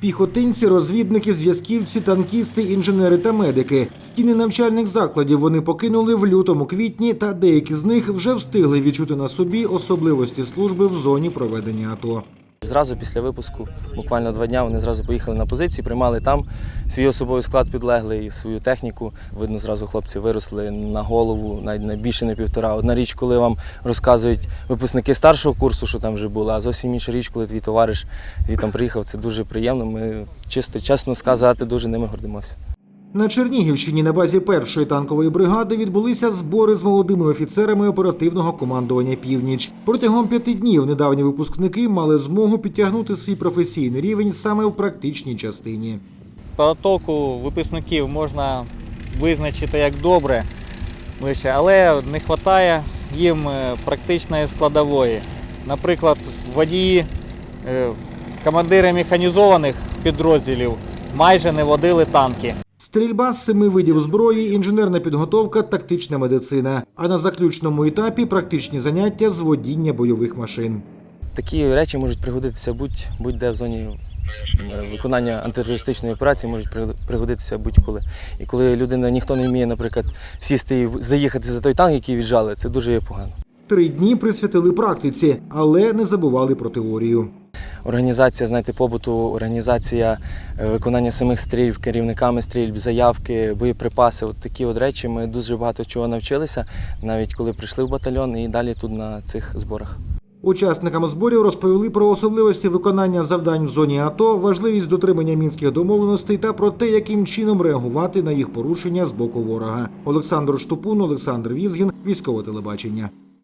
Піхотинці, розвідники, зв'язківці, танкісти, інженери та медики. Стіни навчальних закладів вони покинули в лютому квітні, та деякі з них вже встигли відчути на собі особливості служби в зоні проведення АТО. Зразу після випуску, буквально два дня, вони зразу поїхали на позиції, приймали там свій особовий склад підлеглий і свою техніку. Видно, зразу хлопці виросли на голову, навіть на більше не півтора. Одна річ, коли вам розказують випускники старшого курсу, що там вже було, а зовсім інша річ, коли твій товариш твій приїхав, це дуже приємно. Ми чисто, чесно сказати, дуже ними гордимося. На Чернігівщині на базі першої танкової бригади відбулися збори з молодими офіцерами оперативного командування Північ. Протягом п'яти днів недавні випускники мали змогу підтягнути свій професійний рівень саме в практичній частині. Потоку випускників можна визначити як добре, лише, але не вистачає їм е, практичної складової. Наприклад, водії, е, командири механізованих підрозділів майже не водили танки. Стрільба з семи видів зброї, інженерна підготовка, тактична медицина. А на заключному етапі практичні заняття з водіння бойових машин. Такі речі можуть пригодитися будь- будь-де в зоні виконання антитерористичної операції, можуть при- пригодитися будь-коли. І коли людина ніхто не вміє, наприклад, сісти і заїхати за той танк, який віджали, це дуже є погано. Три дні присвятили практиці, але не забували про теорію. Організація, знаєте, побуту, організація е, виконання самих стрільб, керівниками стрільб, заявки, боєприпаси. От такі от речі. Ми дуже багато чого навчилися, навіть коли прийшли в батальйон і далі тут на цих зборах. Учасникам зборів розповіли про особливості виконання завдань в зоні АТО, важливість дотримання мінських домовленостей та про те, яким чином реагувати на їх порушення з боку ворога. Олександр Штупун, Олександр Візгін, військове телебачення.